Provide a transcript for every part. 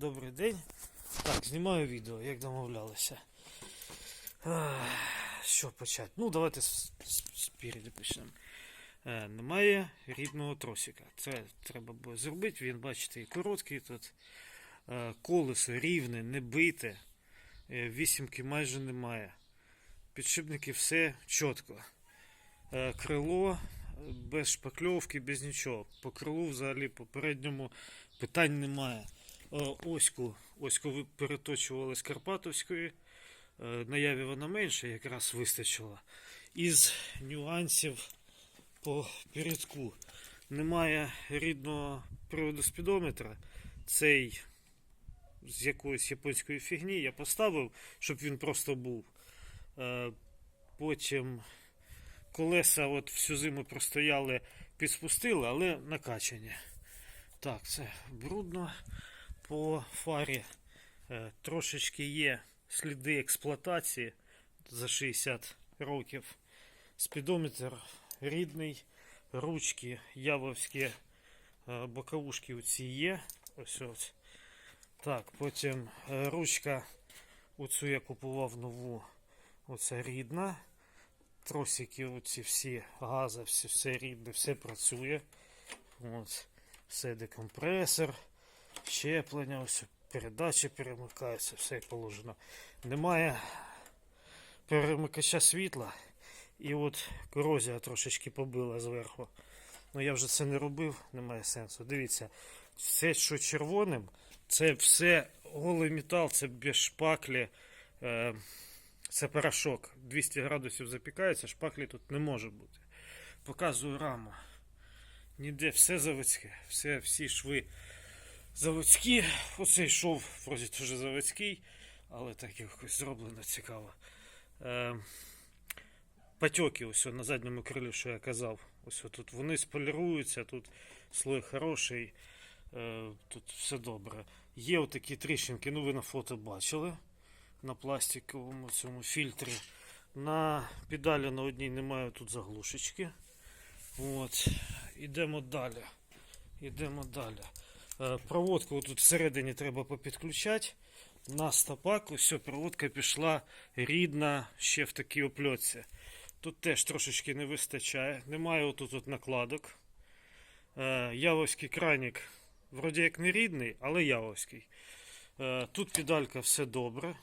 Добрий день. Так, знімаю відео, як домовлялися. Що почати? Ну, давайте спереду почнемо. Е, Немає рідного тросика. Це треба було зробити. Він, бачите, і короткий тут. Е, Колесо рівне, не бите. Е, Вісімки майже немає. Підшипники все чітко. Е, Крило е, без шпакльовки, без нічого. По крилу взагалі попередньому питань немає. Е, Оську, оську ви- переточували з Карпатовської. Е, Наяві вона менше, якраз вистачило. Із нюансів по передку немає рідного приводу спідометра. Цей з якоїсь японської фігні я поставив, щоб він просто був. Е, Потім колеса от всю зиму простояли, підспустили, але накачані. Так, це брудно по фарі. Е, Трошечки є сліди експлуатації за 60 років. Спідометр рідний, ручки явовські, е, боковушки оці є. Ось ось. Так, потім е, ручка, оцю я купував нову, оця рідна. Тросики, оці всі, гази, все, все рідне, все працює. От, все декомпресор, щеплення, ось передачі перемикаються, все як положено. Немає перемикача світла. І от корозія трошечки побила зверху. Ну я вже це не робив, немає сенсу. Дивіться, все, що червоним, це все голий метал, це без шпаклі. Е, це порошок. 200 градусів запікається, шпаклі тут не може бути. Показую раму. Ніде все заводське, все, всі шви заводські. Оцей шов вроді теж заводський, але так якось зроблено цікаво. Е, Патьоки ось на задньому крилі, що я казав. Ось тут вони споліруються, тут слой хороший, е, тут все добре. Є отакі тріщинки, ну ви на фото бачили на пластиковому цьому фільтрі. На педалі на одній немає тут заглушечки. От. Ідемо далі. Ідемо далі. Е, Проводку тут всередині треба попідключати. На стопак ось проводка пішла рідна ще в такій опльотці. Тут теж трошечки не вистачає. Немає отут от накладок. Е, Явовський краник, вроді як не рідний, але явовський. Е, Тут педалька все добре.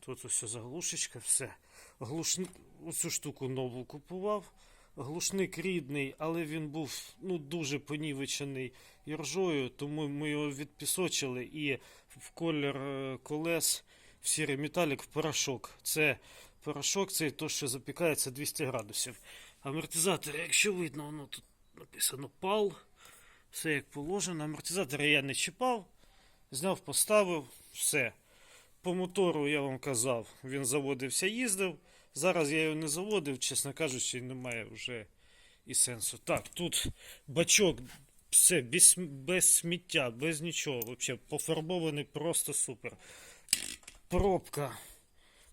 Тут ось заглушечка, все. Глушн... Оцю штуку нову купував. Глушник рідний, але він був ну, дуже понівечений іржою, тому ми його відпісочили і в колір е, колес в сірий металік в порошок. Це порошок, це то, що запікається 200 градусів. Амортизатор, якщо видно, воно тут написано пал. Все як положено. Амортизатори я не чіпав, зняв, поставив, все. По мотору я вам казав, він заводився, їздив. Зараз я його не заводив, чесно кажучи, немає вже і сенсу. Так, тут бачок, все, без, без сміття, без нічого. Взагалі, пофарбований просто супер. Пробка.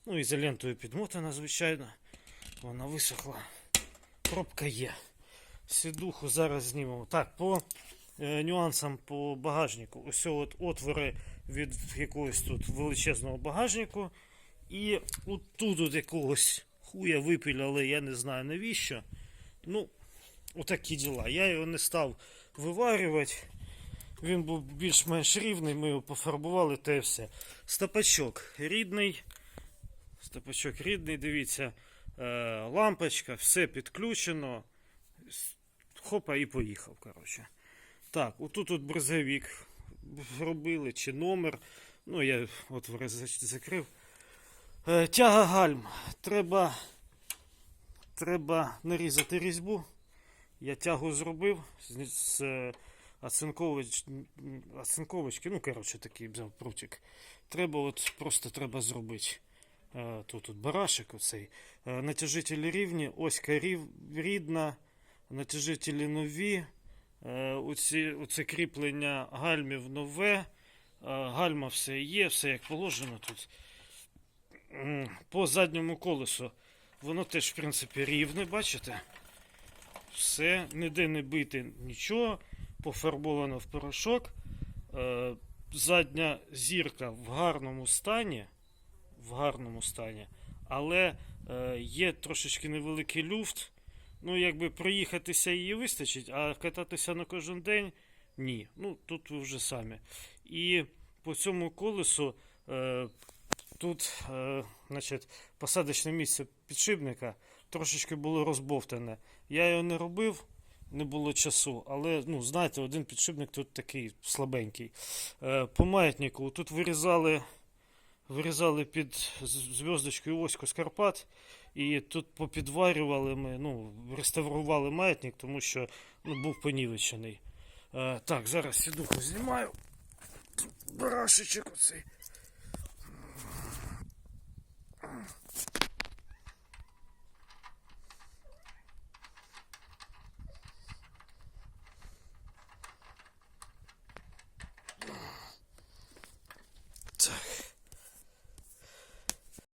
Ну, ізолентою підмотана, звичайно. Вона висохла. Пробка є. Сідуху зараз знімемо. Так, по е, нюансам по багажнику. Ось от отвори від якогось тут величезного багажнику. І отут от якогось хуя випіляли, я не знаю навіщо. Ну, отакі діла. Я його не став виварювати. Він був більш-менш рівний, ми його пофарбували й все. Стопачок рідний. Стопачок рідний, дивіться. Е, лампочка, все підключено. Хопа і поїхав. коротше. Так, отут от брезовик робили, чи номер. Ну, я от закрив. Е, Тяга гальм. Треба, треба нарізати різьбу. Я тягу зробив з, з е, оцинкович, м, ну, коротше, такий взяв прутик. Треба от просто треба зробити. Е, Тут, тут барашек оцей. Натяжителі рівні, оська рідна, натяжителі нові. Оці, оце кріплення гальмів нове. Гальма все є, все як положено тут. По задньому колесу воно теж, в принципі, рівне, бачите? Все, ніде не бити нічого, пофарбовано в порошок. Е, задня зірка в гарному стані, в гарному стані, але е, є трошечки невеликий люфт. Ну, якби проїхатися її вистачить, а кататися на кожен день ні. Ну, тут ви вже самі. І по цьому колесу е, тут, е, значить, посадочне місце підшипника трошечки було розбовтане. Я його не робив, не було часу, але ну, знаєте, один підшипник тут такий слабенький. Е, по маятнику тут вирізали, вирізали під зв'язочкою оську з. І тут попідварювали ми, ну, реставрували маятник, тому що ну, був понівечений. Е, так, зараз сідуху знімаю. Барашечок оцей.